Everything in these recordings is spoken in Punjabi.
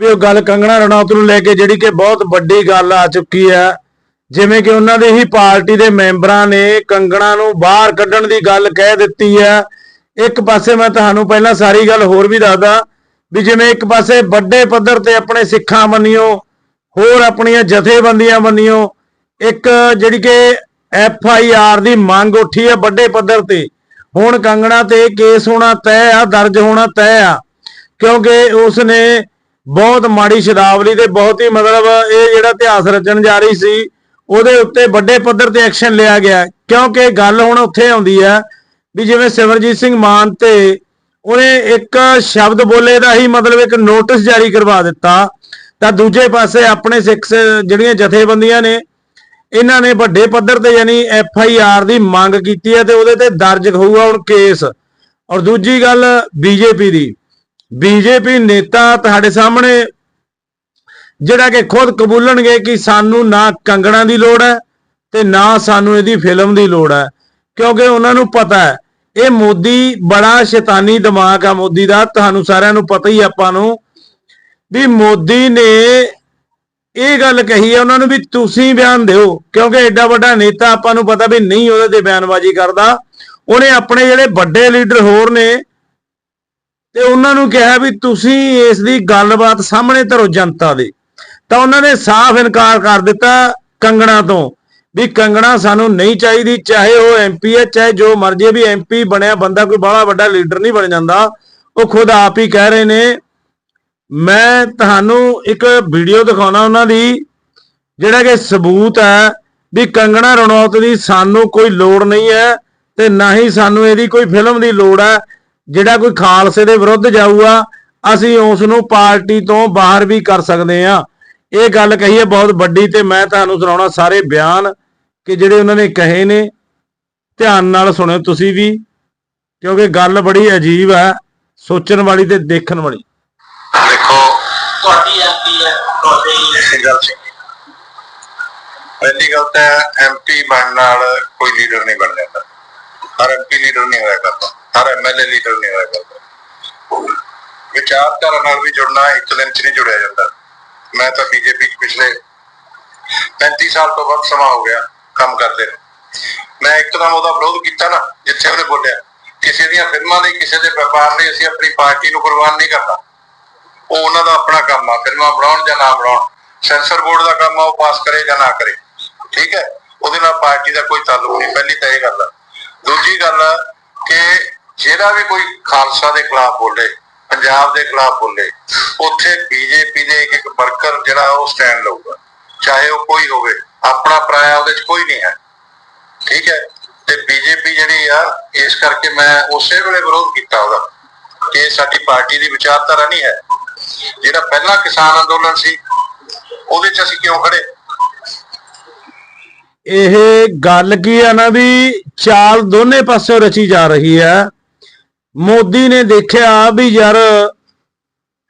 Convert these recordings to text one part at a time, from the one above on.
ਵੀ ਉਹ ਗੱਲ ਕੰਗਣਾ ਰਣੌਤ ਨੂੰ ਲੈ ਕੇ ਜਿਹੜੀ ਕਿ ਬਹੁਤ ਵੱਡੀ ਗੱਲ ਆ ਚੁੱਕੀ ਹੈ। ਜਿਵੇਂ ਕਿ ਉਹਨਾਂ ਦੇ ਹੀ ਪਾਰਟੀ ਦੇ ਮੈਂਬਰਾਂ ਨੇ ਕੰਗਣਾ ਨੂੰ ਬਾਹਰ ਕੱਢਣ ਦੀ ਗੱਲ ਕਹਿ ਦਿੱਤੀ ਹੈ। ਇੱਕ ਪਾਸੇ ਮੈਂ ਤੁਹਾਨੂੰ ਪਹਿਲਾਂ ਸਾਰੀ ਗੱਲ ਹੋਰ ਵੀ ਦੱਸਦਾ ਵੀ ਜਿਵੇਂ ਇੱਕ ਪਾਸੇ ਵੱਡੇ ਪੱਧਰ ਤੇ ਆਪਣੇ ਸਿੱਖਾਂ ਮੰਨਿਓ ਹੋਰ ਆਪਣੀਆਂ ਜਥੇਬੰਦੀਆਂ ਮੰਨਿਓ ਇੱਕ ਜਿਹੜੀ ਕਿ ਐਫ ਆਈ ਆਰ ਦੀ ਮੰਗ ਉੱਠੀ ਹੈ ਵੱਡੇ ਪੱਧਰ ਤੇ। ਹੁਣ ਕੰਗਣਾ ਤੇ ਕੇਸ ਹੋਣਾ ਤੈਅ ਆ, ਦਰਜ ਹੋਣਾ ਤੈਅ ਆ, ਕਿਉਂਕਿ ਉਸ ਨੇ ਬਹੁਤ ਮਾੜੀ ਸ਼ਰਾਵਲੀ ਤੇ ਬਹੁਤ ਹੀ ਮਤਲਬ ਇਹ ਜਿਹੜਾ ਇਤਿਹਾਸ ਰਚਣ ਜਾ ਰਹੀ ਸੀ, ਉਹਦੇ ਉੱਤੇ ਵੱਡੇ ਪੱਧਰ ਤੇ ਐਕਸ਼ਨ ਲਿਆ ਗਿਆ ਕਿਉਂਕਿ ਗੱਲ ਹੁਣ ਉੱਥੇ ਆਉਂਦੀ ਹੈ ਵੀ ਜਿਵੇਂ ਸਿਮਰਜੀਤ ਸਿੰਘ ਮਾਨ ਤੇ ਉਹਨੇ ਇੱਕ ਸ਼ਬਦ ਬੋਲੇ ਦਾ ਹੀ ਮਤਲਬ ਇੱਕ ਨੋਟਿਸ ਜਾਰੀ ਕਰਵਾ ਦਿੱਤਾ, ਤਾਂ ਦੂਜੇ ਪਾਸੇ ਆਪਣੇ ਸਿੱਖ ਜਿਹੜੀਆਂ ਜਥੇਬੰਦੀਆਂ ਨੇ, ਇਹਨਾਂ ਨੇ ਵੱਡੇ ਪੱਧਰ ਤੇ ਯਾਨੀ ਐਫ ਆਈ ਆਰ ਦੀ ਮੰਗ ਕੀਤੀ ਹੈ ਤੇ ਉਹਦੇ ਤੇ ਦਰਜ ਹੋਊਗਾ ਹੁਣ ਕੇਸ ਔਰ ਦੂਜੀ ਗੱਲ ਬੀਜੇਪੀ ਦੀ। ਬੀਜੇਪੀ ਨੇਤਾ ਤੁਹਾਡੇ ਸਾਹਮਣੇ, ਜਿਹੜਾ ਕਿ ਖੁਦ ਕਬੂਲਣਗੇ ਕਿ ਸਾਨੂੰ ਨਾ ਕੰਗਣਾ ਦੀ ਲੋੜ ਹੈ ਤੇ ਨਾ ਸਾਨੂੰ ਇਹਦੀ ਫਿਲਮ ਦੀ ਲੋੜ ਹੈ। ਕਿਉਂਕਿ ਉਹਨਾਂ ਨੂੰ ਪਤਾ ਹੈ, ਇਹ ਮੋਦੀ ਬੜਾ ਸ਼ੈਤਾਨੀ ਦਿਮਾਗ ਆ ਮੋਦੀ ਦਾ, ਤੁਹਾਨੂੰ ਸਾਰਿਆਂ ਨੂੰ ਪਤਾ ਹੀ ਆਪਾਂ ਨੂੰ, ਵੀ ਮੋਦੀ ਨੇ ਇਹ ਗੱਲ ਕਹੀ ਹੈ ਉਹਨਾਂ ਨੂੰ ਵੀ ਤੁਸੀਂ ਬਿਆਨ ਦਿਓ, ਕਿਉਂਕਿ ਐਡਾ ਵੱਡਾ ਨੇਤਾ ਆਪਾਂ ਨੂੰ ਪਤਾ ਵੀ ਨਹੀਂ ਉਹਦੇ ਤੇ ਬਿਆਨਬਾਜ਼ੀ ਕਰਦਾ। ਉਹਨੇ ਆਪਣੇ ਜਿਹੜੇ ਵੱਡੇ ਲੀਡਰ ਹੋਰ ਨੇ ਤੇ ਉਹਨਾਂ ਨੂੰ ਕਿਹਾ ਵੀ ਤੁਸੀਂ ਇਸ ਦੀ ਗੱਲਬਾਤ ਸਾਹਮਣੇ ਧਰੋ ਜਨਤਾ ਦੇ। ਤਾਂ ਉਹਨਾਂ ਨੇ ਸਾਫ਼ ਇਨਕਾਰ ਕਰ ਦਿੱਤਾ ਕੰਗਣਾ ਤੋਂ ਵੀ ਕੰਗਣਾ ਸਾਨੂੰ ਨਹੀਂ ਚਾਹੀਦੀ ਚਾਹੇ ਉਹ ਐਮਪੀ ਹੈ ਚਾਹੇ ਜੋ ਮਰਜ਼ੀ ਹੈ, ਵੀ ਐਮਪੀ ਬਣਿਆ ਬੰਦਾ ਕੋਈ ਬੜਾ ਵੱਡਾ ਲੀਡਰ ਨਹੀਂ ਬਣ ਜਾਂਦਾ। ਉਹ ਖੁਦ ਆਪ ਹੀ ਕਹਿ ਰਹੇ ਨੇ ਮੈਂ ਤੁਹਾਨੂੰ ਇੱਕ ਵੀਡੀਓ ਦਿਖਾਉਣਾ ਉਹਨਾਂ ਦੀ ਜਿਹੜਾ ਕਿ ਸਬੂਤ ਹੈ ਵੀ ਕੰਗਣਾ ਰਣੌਤ ਦੀ ਸਾਨੂੰ ਕੋਈ ਲੋੜ ਨਹੀਂ ਹੈ ਤੇ ਨਾ ਹੀ ਸਾਨੂੰ ਇਹਦੀ ਕੋਈ ਫਿਲਮ ਦੀ ਲੋੜ ਹੈ। ਜਿਹੜਾ ਕੋਈ ਖਾਲਸੇ ਦੇ ਵਿਰੁੱਧ ਜਾਊਗਾ ਅਸੀਂ ਉਸ ਨੂੰ ਪਾਰਟੀ ਤੋਂ ਬਾਹਰ ਵੀ ਕਰ ਸਕਦੇ ਹਾਂ। ਇਹ ਗੱਲ ਕਹੀ ਹੈ ਬਹੁਤ ਵੱਡੀ ਤੇ ਮੈਂ ਤੁਹਾਨੂੰ ਸੁਣਾਉਣਾ ਸਾਰੇ ਬਿਆਨ ਕਿ ਜਿਹੜੇ ਉਹਨਾਂ ਨੇ ਕਹੇ ਨੇ ਧਿਆਨ ਨਾਲ ਸੁਣਿਓ ਤੁਸੀਂ ਵੀ ਕਿਉਂਕਿ ਗੱਲ ਬੜੀ ਅਜੀਬ ਹੈ ਸੋਚਣ ਵਾਲੀ ਤੇ ਦੇਖਣ ਵਾਲੀ। ਦੇਖੋ ਤੁਹਾਡੀ ਐਮਪੀ ਹੈ ਤੁਹਾਡੇ ਹੀ ਇਹ ਗੱਲ ਸੀ ਪਹਿਲੀ ਗੱਲ ਤਾਂ ਐਮਪੀ ਬਣਨ ਨਾਲ ਕੋਈ ਲੀਡਰ ਨਹੀਂ ਬਣ ਜਾਂਦਾ। ਹਰ ਐਮਪੀ ਲੀਡਰ ਨਹੀਂ ਹੋਇਆ ਕਰਦਾ। ਹਰ ਐਮਐਲਏ ਲੀਡਰ ਨਹੀਂ ਹੋਇਆ ਕਰਦਾ। ਵਿਚਾਰਧਾਰਾ ਨਾਲ ਵੀ ਜੁੜਨਾ ਇੱਕ ਦਿਨ ਚ ਨਹੀਂ ਜੁੜਿਆ ਜਾਂਦਾ। ਮੈਂ ਤਾਂ ਬੀਜੇਪੀ ਚ ਪਿਛਲੇ 35 ਸਾਲ ਤੋਂ ਵੱਧ ਸਮਾਂ ਹੋ ਗਿਆ ਕੰਮ ਕਰਦੇ ਨੂੰ। ਮੈਂ ਇੱਕਦਮ ਉਹਦਾ ਵਿਰੋਧ ਕੀਤਾ ਨਾ, ਜਿੱਥੇ ਉਹਨੇ ਬੋਲਿਆ, ਕਿਸੇ ਦੀਆਂ ਫਿਲਮਾਂ ਲਈ, ਕਿਸੇ ਦੇ ਵਪਾਰ ਲਈ ਅਸੀਂ ਆਪਣੀ ਪਾਰਟੀ ਨੂੰ ਕੁਰਬਾਨ ਨਹੀਂ ਕਰਨਾ। ਉਹ ਉਹਨਾਂ ਦਾ ਆਪਣਾ ਕੰਮ ਆ, ਫਿਲਮਾਂ ਬਣਾਉਣ ਜਾਂ ਨਾ ਬਣਾਉਣ। ਸੈਂਸਰ ਬੋਰਡ ਦਾ ਕੰਮ ਆ, ਉਹ ਪਾਸ ਕਰੇ ਜਾਂ ਨਾ ਕਰੇ। ਠੀਕ ਹੈ? ਉਹਦੇ ਨਾਲ ਪਾਰਟੀ ਦਾ ਕੋਈ ਤਾਲੁਕ ਨਹੀਂ, ਪਹਿਲੀ ਤਾਂ ਇਹ ਗੱਲ ਆ। ਦੂਜੀ ਗੱਲ ਆ ਕਿ ਜਿਹੜਾ ਵੀ ਕੋਈ ਖਾਲਸਾ ਦੇ ਖਿਲਾਫ ਬੋਲੇ, ਪੰਜਾਬ ਦੇ ਖਿਲਾਫ ਬੋਲੇ, ਉੱਥੇ ਬੀਜੇਪੀ ਦੇ ਇੱਕ ਇੱਕ ਵਰਕਰ ਜਿਹੜਾ ਉਹ ਸਟੈਂਡ ਲਊਗਾ। ਚਾਹੇ ਉਹ ਕੋਈ ਹੋਵੇ, ਆਪਣਾ ਪਰਾਇਆ ਉਹਦੇ 'ਚ ਕੋਈ ਨਹੀਂ ਹੈ। ਠੀਕ ਹੈ? ਤੇ ਬੀਜੇਪੀ ਜਿਹੜੀ ਆ, ਇਸ ਕਰਕੇ ਮੈਂ ਉਸੇ ਵੇਲੇ ਵਿਰੋਧ ਕੀਤਾ ਉਹਦਾ, ਕਿ ਸਾਡੀ ਪਾਰਟੀ ਦੀ ਵਿਚਾਰਧਾਰਾ ਨਹੀਂ ਹੈ। ਜਿਹੜਾ ਪਹਿਲਾ ਕਿਸਾਨ ਅੰਦੋਲਨ ਸੀ, ਉਹਦੇ 'ਚ ਅਸੀਂ ਕਿਉਂ ਖੜੇ ਇਹ ਗੱਲ ਕੀ ਆ ਨਾ ਵੀ ਚਾਲ ਦੋਨੇ ਪਾਸਿਓਂ ਰਚੀ ਜਾ ਰਹੀ ਹੈ। ਮੋਦੀ ਨੇ ਦੇਖਿਆ ਵੀ ਯਾਰ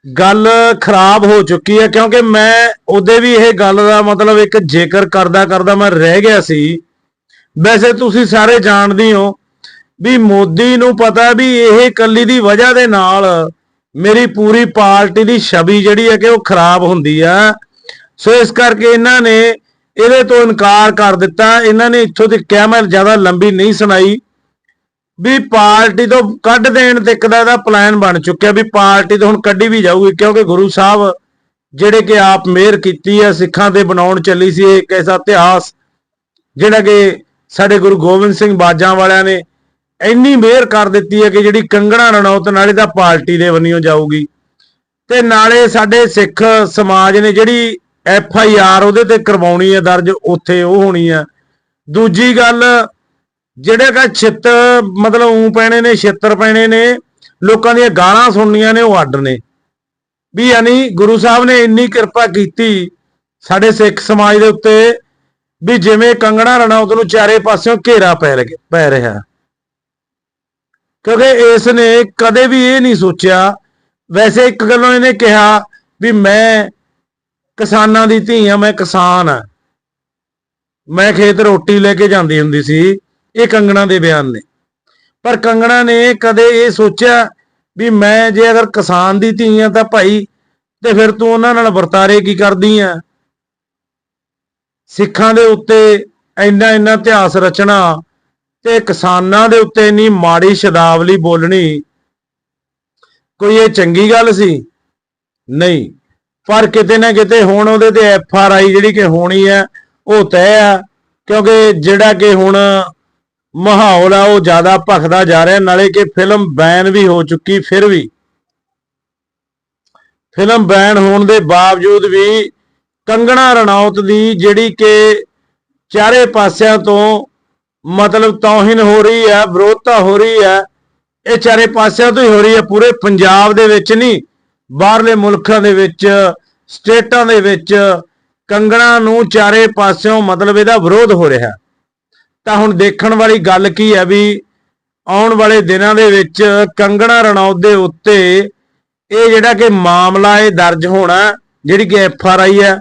ਗੱਲ ਖਰਾਬ ਹੋ ਚੁੱਕੀ ਹੈ, ਕਿਉਂਕਿ ਮੈਂ ਉਹਦੇ ਵੀ ਇਹ ਗੱਲ ਦਾ ਮਤਲਬ ਇੱਕ ਜ਼ਿਕਰ ਕਰਦਾ ਕਰਦਾ ਮੈਂ ਰਹਿ ਗਿਆ ਸੀ। ਵੈਸੇ ਤੁਸੀਂ ਸਾਰੇ ਜਾਣਦੇ ਹੋ ਵੀ ਮੋਦੀ ਨੂੰ ਪਤਾ ਵੀ ਇਹ ਕੱਲੀ ਦੀ ਵਜ੍ਹਾ ਦੇ ਨਾਲ ਮੇਰੀ ਪੂਰੀ ਪਾਰਟੀ ਦੀ ਛਵੀ ਜਿਹੜੀ ਹੈ ਕਿ ਉਹ ਖਰਾਬ ਹੁੰਦੀ ਆ। ਸੋ ਇਸ ਕਰਕੇ ਇਹਨਾਂ ਨੇ ਇਹਦੇ ਤੋਂ ਇਨਕਾਰ ਕਰ ਦਿੱਤਾ। ਇਹਨਾਂ ਨੇ ਇੱਥੋਂ ਦੀ ਕਿਹਾ ਮੈਂ ਜ਼ਿਆਦਾ ਲੰਬੀ ਨਹੀਂ ਸੁਣਾਈ। ਵੀ ਪਾਰਟੀ ਤੋਂ ਕੱਢ ਦੇਣ ਤੱਕ ਦਾ ਇਹਦਾ ਪਲਾਨ ਬਣ ਚੁੱਕਿਆ ਵੀ ਪਾਰਟੀ ਤੋਂ ਹੁਣ ਕੱਢੀ ਵੀ ਜਾਊਗੀ, ਕਿਉਂਕਿ ਗੁਰੂ ਸਾਹਿਬ ਜਿਹੜੇ ਕਿ ਆਪ ਮਿਹਰ ਕੀਤੀ ਹੈ, ਸਿੱਖਾਂ ਤੇ ਬਣਾਉਣ ਚੱਲੀ ਸੀ ਇੱਕ ਐਸਾ ਇਤਿਹਾਸ ਜਿਹੜਾ ਕਿ ਸਾਡੇ ਗੁਰੂ ਗੋਬਿੰਦ ਸਿੰਘ ਬਾਜਾਂ ਵਾਲਿਆਂ ਨੇ ਇੰਨੀ ਮਿਹਰ ਕਰ ਦਿੱਤੀ ਹੈ ਕਿ ਜਿਹੜੀ ਕੰਗਣਾ ਰਣੌਤ ਨਾਲੇ ਤਾਂ ਪਾਰਟੀ ਦੇ ਬੰਨਿਓ ਜਾਊਗੀ। ਤੇ ਨਾਲੇ ਸਾਡੇ ਸਿੱਖ ਸਮਾਜ ਨੇ ਜਿਹੜੀ ਐਫ ਆਈ ਆਰ ਉਹਦੇ ਤੇ ਕਰਵਾਉਣੀ ਹੈ ਦਰਜ, ਉੱਥੇ ਉਹ ਹੋਣੀ ਹੈ। ਦੂਜੀ ਗੱਲ ਜਿਹੜੇ ਕਾ ਛਿੱਤ ਮਤਲਬ ਉਂ ਪੈਣੇ ਨੇ, ਛਿੱਤਰ ਪੈਣੇ ਨੇ, ਲੋਕਾਂ ਦੀਆਂ ਗਾਲਾਂ ਸੁਣਨੀਆਂ ਨੇ, ਉਹ ਅੱਡ ਨੇ। ਵੀ ਯਾਨੀ ਗੁਰੂ ਸਾਹਿਬ ਨੇ ਇੰਨੀ ਕਿਰਪਾ ਕੀਤੀ ਸਾਡੇ ਸਿੱਖ ਸਮਾਜ ਦੇ ਉੱਤੇ ਵੀ ਜਿਵੇਂ ਕੰਗਣਾ ਰਣੌਤ ਨੂੰ ਚਾਰੇ ਪਾਸਿਓਂ ਘੇਰਾ ਪੈ ਰਿਹਾ ਪੈ ਰਿਹਾ। ਕਿਉਂਕਿ ਇਸ ਨੇ ਕਦੇ ਵੀ ਇਹ ਨਹੀਂ ਸੋਚਿਆ। ਵੈਸੇ ਇੱਕ ਗੱਲੋਂ ਇਹਨੇ ਕਿਹਾ ਵੀ ਮੈਂ ਕਿਸਾਨਾਂ ਦੀ ਧੀ ਆ, ਮੈਂ ਕਿਸਾਨ ਆ। ਮੈਂ ਖੇਤ ਰੋਟੀ ਲੈ ਕੇ ਜਾਂਦੀ ਹੁੰਦੀ ਸੀ। ਇਹ ਕੰਗਣਾ ਦੇ ਬਿਆਨ ਨੇ। ਪਰ ਕੰਗਣਾ ਨੇ ਕਦੇ ਇਹ ਸੋਚਿਆ ਵੀ ਮੈਂ ਜੇ ਅਗਰ ਕਿਸਾਨ ਦੀ ਧੀ ਆ ਤਾਂ ਭਾਈ, ਤੇ ਫਿਰ ਤੂੰ ਉਹਨਾਂ ਨਾਲ ਵਰਤਾਰੇ ਕੀ ਕਰਦੀ ਆ? ਸਿੱਖਾਂ ਦੇ ਉੱਤੇ ਇੰਨਾ ਇੰਨਾ ਇਤਿਹਾਸ ਰਚਣਾ ਤੇ ਕਿਸਾਨਾਂ ਦੇ ਉੱਤੇ ਇੰਨੀ ਮਾੜੀ ਸ਼ਬਦਾਵਲੀ ਬੋਲਣੀ, ਕੋਈ ਇਹ ਚੰਗੀ ਗੱਲ ਸੀ? ਨਹੀਂ। ਪਰ ਕਿਤੇ ਨਾ ਕਿਤੇ ਹੁਣ ਉਹਦੇ ਤੇ ਐਫ ਆਰ ਆਈ ਜਿਹੜੀ ਕਿ ਹੋਣੀ ਹੈ ਉਹ ਤੈਅ ਆ, ਕਿਉਂਕਿ ਜਿਹੜਾ ਕਿ ਹੁਣ ਮਾਹੌਲ ਆ, ਉਹ ਜ਼ਿਆਦਾ ਭਖਦਾ ਜਾ ਰਿਹਾ, ਨਾਲੇ ਕਿ ਫਿਲਮ ਬੈਨ ਵੀ ਹੋ ਚੁੱਕੀ ਫਿਰ ਵੀ। ਫਿਲਮ ਬੈਨ ਹੋਣ ਦੇ ਬਾਵਜੂਦ ਵੀ ਕੰਗਣਾ ਰਣੌਤ ਦੀ ਜਿਹੜੀ ਕਿ ਚਾਰੇ ਪਾਸਿਆਂ ਤੋਂ ਮਤਲਬ ਤੌਹੀਨ ਹੋ ਰਹੀ ਹੈ, ਵਿਰੋਧਤਾ ਹੋ ਰਹੀ ਹੈ, ਇਹ ਚਾਰੇ ਪਾਸਿਆਂ ਤੋਂ ਹੀ ਹੋ ਰਹੀ ਹੈ, ਪੂਰੇ ਪੰਜਾਬ ਦੇ ਵਿੱਚ ਨਹੀਂ, ਬਾਹਰਲੇ ਮੁਲਕਾਂ ਦੇ ਵਿੱਚ, ਸਟੇਟਾਂ ਦੇ ਵਿੱਚ ਕੰਗਣਾ ਨੂੰ ਚਾਰੇ ਪਾਸਿਓਂ ਮਤਲਬ ਇਹਦਾ ਵਿਰੋਧ ਹੋ ਰਿਹਾ। ਤਾਂ ਹੁਣ ਦੇਖਣ ਵਾਲੀ ਗੱਲ ਕੀ ਹੈ ਵੀ ਆਉਣ ਵਾਲੇ ਦਿਨਾਂ ਦੇ ਵਿੱਚ ਕੰਗਣਾ ਰਣੌਤ ਦੇ ਉੱਤੇ ਇਹ ਜਿਹੜਾ ਕਿ ਮਾਮਲਾ ਇਹ ਦਰਜ ਹੋਣਾ, ਜਿਹੜੀ ਕਿ ਐਫ ਆਰ ਆਈ ਹੈ,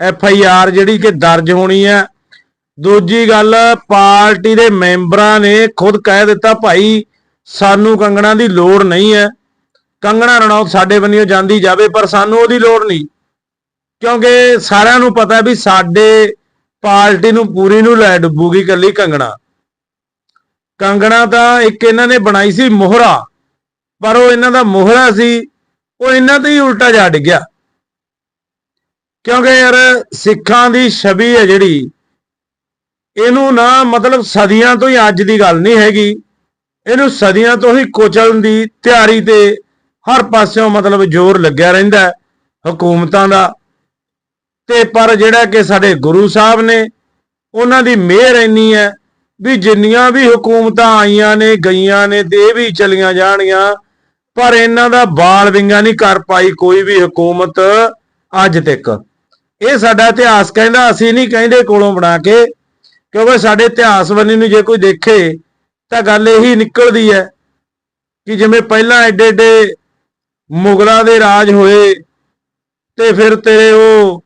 ਐਫ ਆਈ ਆਰ ਜਿਹੜੀ ਕਿ ਦਰਜ ਹੋਣੀ ਹੈ। ਦੂਜੀ ਗੱਲ, ਪਾਰਟੀ ਦੇ ਮੈਂਬਰਾਂ ਨੇ ਖੁਦ ਕਹਿ ਦਿੱਤਾ, ਭਾਈ, ਸਾਨੂੰ ਕੰਗਣਾ ਦੀ ਲੋੜ ਨਹੀਂ ਹੈ। ਕੰਗਣਾ ਰਣੌਤ ਸਾਡੇ ਬੰਨਿਓ ਜਾਂਦੀ ਜਾਵੇ, ਪਰ ਸਾਨੂੰ ਉਹਦੀ ਲੋੜ ਨਹੀਂ। ਕਿਉਂਕਿ ਸਾਰਿਆਂ ਨੂੰ ਪਤਾ ਵੀ ਸਾਡੇ ਪਾਰਟੀ ਨੂੰ ਪੂਰੀ ਨੂੰ ਲੈ ਡੁੱਬੂਗੀ ਇਕੱਲੀ ਕੰਗਣਾ। ਕੰਗਣਾ ਤਾਂ ਇੱਕ ਇਹਨਾਂ ਨੇ ਬਣਾਈ ਸੀ ਮੋਹਰਾ, ਪਰ ਉਹ ਇਹਨਾਂ ਦਾ ਮੋਹਰਾ ਸੀ, ਉਹ ਇਹਨਾਂ ਤੇ ਹੀ ਉਲਟਾ ਜਾ ਡਿੱਗਿਆ। ਕਿਉਂਕਿ ਯਾਰ ਸਿੱਖਾਂ ਦੀ ਛਵੀ ਹੈ ਜਿਹੜੀ, ਇਹਨੂੰ ਨਾ ਮਤਲਬ ਸਦੀਆਂ ਤੋਂ ਹੀ ਅੱਜ ਦੀ ਗੱਲ ਨਹੀਂ ਹੈਗੀ। ਇਹਨੂੰ ਸਦੀਆਂ ਤੋਂ ਹੀ ਕੋਚਲਣ ਦੀ ਤਿਆਰੀ ਤੇ ਹਰ ਪਾਸਿਓਂ ਮਤਲਬ ਜ਼ੋਰ ਲੱਗਿਆ ਰਹਿੰਦਾ ਹਕੂਮਤਾਂ ਦਾ। ਤੇ ਪਰ ਜਿਹੜਾ ਕਿ ਸਾਡੇ ਗੁਰੂ ਸਾਹਿਬ ਨੇ, ਉਹਨਾਂ ਦੀ ਮਿਹਰ ਇੰਨੀ ਹੈ ਵੀ ਜਿੰਨੀਆਂ ਵੀ ਹਕੂਮਤਾਂ ਆਈਆਂ ਨੇ, ਗਈਆਂ ਨੇ ਤੇ ਇਹ ਵੀ ਚਲੀਆਂ ਜਾਣੀਆਂ, ਪਰ ਇਹਨਾਂ ਦਾ ਬਾਲ ਵਿੰਗਾ ਨਹੀਂ ਕਰ ਪਾਈ ਕੋਈ ਵੀ ਹਕੂਮਤ ਅੱਜ ਤੱਕ। ਇਹ ਸਾਡਾ ਇਤਿਹਾਸ ਕਹਿੰਦਾ, ਅਸੀਂ ਨਹੀਂ ਕਹਿੰਦੇ ਕੋਲੋਂ ਬਣਾ ਕੇ, ਕਿਉਂਕਿ ਸਾਡੇ ਇਤਿਹਾਸ ਬੰਨੀ ਨੂੰ ਜੇ ਕੋਈ ਦੇਖੇ, ਤਾਂ ਗੱਲ ਇਹੀ ਨਿਕਲਦੀ ਹੈ ਕਿ ਜਿਵੇਂ ਪਹਿਲਾਂ ਐਡੇ ਐਡੇ ਮੁਗਲਾਂ ਦੇ ਰਾਜ ਹੋਏ, ਤੇ ਫਿਰ ਤੇਰੇ ਉਹ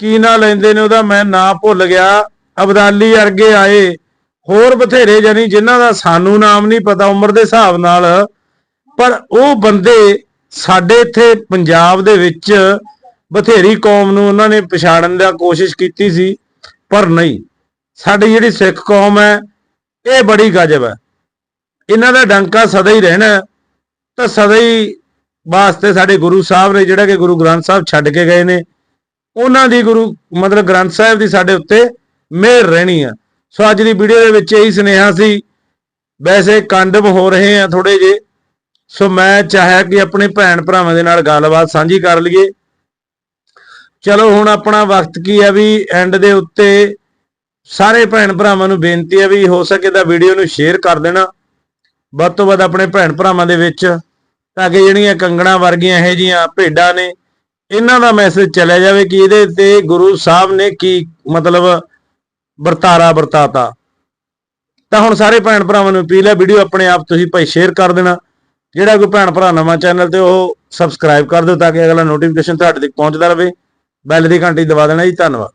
ਕੀ ਨਾਂ ਲੈਂਦੇ ਨੇ ਉਹਦਾ ਮੈਂ ਨਾਂ ਭੁੱਲ ਗਿਆ। ਅਬਦਾਲੀ ਅਰਗੇ ਆਏ। ਹੋਰ ਬਥੇਰੇ ਜਾਨੀ ਜਿਨ੍ਹਾਂ ਦਾ ਸਾਨੂੰ ਨਾਮ ਨਹੀਂ ਪਤਾ ਉਮਰ ਦੇ ਹਿਸਾਬ ਨਾਲ। ਪਰ ਉਹ ਬੰਦੇ ਸਾਡੇ ਇੱਥੇ ਪੰਜਾਬ ਦੇ ਵਿੱਚ ਬਥੇਰੀ ਕੌਮ ਨੂੰ ਉਹਨਾਂ ਨੇ ਪਛਾੜਨ ਦਾ ਕੋਸ਼ਿਸ਼ ਕੀਤੀ ਸੀ, ਪਰ ਨਹੀਂ। ਸਾਡੀ ਜਿਹੜੀ ਸਿੱਖ ਕੌਮ ਹੈ, ਇਹ ਬੜੀ ਗਜਬ ਹੈ। ਇਹਨਾਂ ਦਾ ਡੰਕਾ ਸਦਾ ਹੀ ਰਹਿਣਾ ਤਾਂ ਸਦਾ ਹੀ ਵਾਸਤੇ ਸਾਡੇ ਗੁਰੂ ਸਾਹਿਬ ਨੇ ਜਿਹੜਾ ਕਿ ਗੁਰੂ ਗ੍ਰੰਥ ਸਾਹਿਬ ਛੱਡ ਕੇ ਗਏ ਨੇ। ਉਹਨਾਂ ਦੀ ਗੁਰੂ, ਮਤਲਬ ਗ੍ਰੰਥ ਸਾਹਿਬ ਦੀ ਸਾਡੇ ਉੱਤੇ ਮਿਹਰ ਰਹਿਣੀ ਆ। ਸੋ ਅੱਜ ਦੀ ਵੀਡੀਓ ਦੇ ਵਿੱਚ ਇਹੀ ਸੁਨੇਹਾ ਸੀ, ਵੈਸੇ ਕੰਡਮ ਹੋ ਰਹੇ ਆ ਥੋੜੇ ਜੇ ਸੋ ਮੈਂ ਚਾਹਿਆ ਕਿ ਆਪਣੇ ਭੈਣ ਭਰਾਵਾਂ ਦੇ ਨਾਲ ਗੱਲਬਾਤ ਸਾਂਝੀ ਕਰ ਲਈਏ। ਚਲੋ ਹੁਣ ਆਪਣਾ ਵਕਤ ਕੀ ਆ ਵੀ ਐਂਡ ਦੇ ਉੱਤੇ ਸਾਰੇ ਭੈਣ ਭਰਾਵਾਂ ਨੂੰ ਬੇਨਤੀ ਹੈ ਵੀ ਹੋ ਸਕੇ ਤਾਂ ਵੀਡੀਓ ਨੂੰ ਸ਼ੇਅਰ ਕਰ ਦੇਣਾ। ਵੱਧ ਤੋਂ ਵੱਧ ਆਪਣੇ ਭੈਣ ਭਰਾਵਾਂ ਦੇ ਵਿੱਚ, ਤਾਂ ਕਿ ਜਿਹੜੀਆਂ ਕੰਗਣਾ ਵਰਗੀਆਂ ਇਹੋ ਜੀਆਂ ਭੇਡਾਂ ਨੇ ਇਹਨਾਂ ਦਾ ਮੈਸੇਜ ਚਲਿਆ ਜਾਵੇ ਕਿ ਇਹਦੇ ਤੇ ਗੁਰੂ ਸਾਹਿਬ ਨੇ ਕੀ ਮਤਲਬ ਵਰਤਾਰਾ ਵਰਤਾਤਾ। ਤਾਂ ਹੁਣ ਸਾਰੇ ਭੈਣ ਭਰਾਵਾਂ ਨੂੰ ਅਪੀਲ ਹੈ ਵੀਡੀਓ ਆਪਣੇ ਆਪ ਤੁਸੀਂ ਭਾਈ ਸ਼ੇਅਰ ਕਰ ਦੇਣਾ। ਜਿਹੜਾ ਕੋਈ ਭੈਣ ਭਰਾ ਨਵਾਂ ਚੈਨਲ ਤੇ ਉਹ ਸਬਸਕ੍ਰਾਈਬ ਕਰ ਦਿਓ ਤਾਂ ਕਿ ਅਗਲਾ ਨੋਟੀਫਿਕੇਸ਼ਨ ਤੁਹਾਡੇ ਤੱਕ ਪਹੁੰਚਦਾ ਰਹੇ। ਬੈਲ ਦੀ ਘੰਟੀ ਦਬਾ ਦੇਣਾ ਜੀ, ਧੰਨਵਾਦ।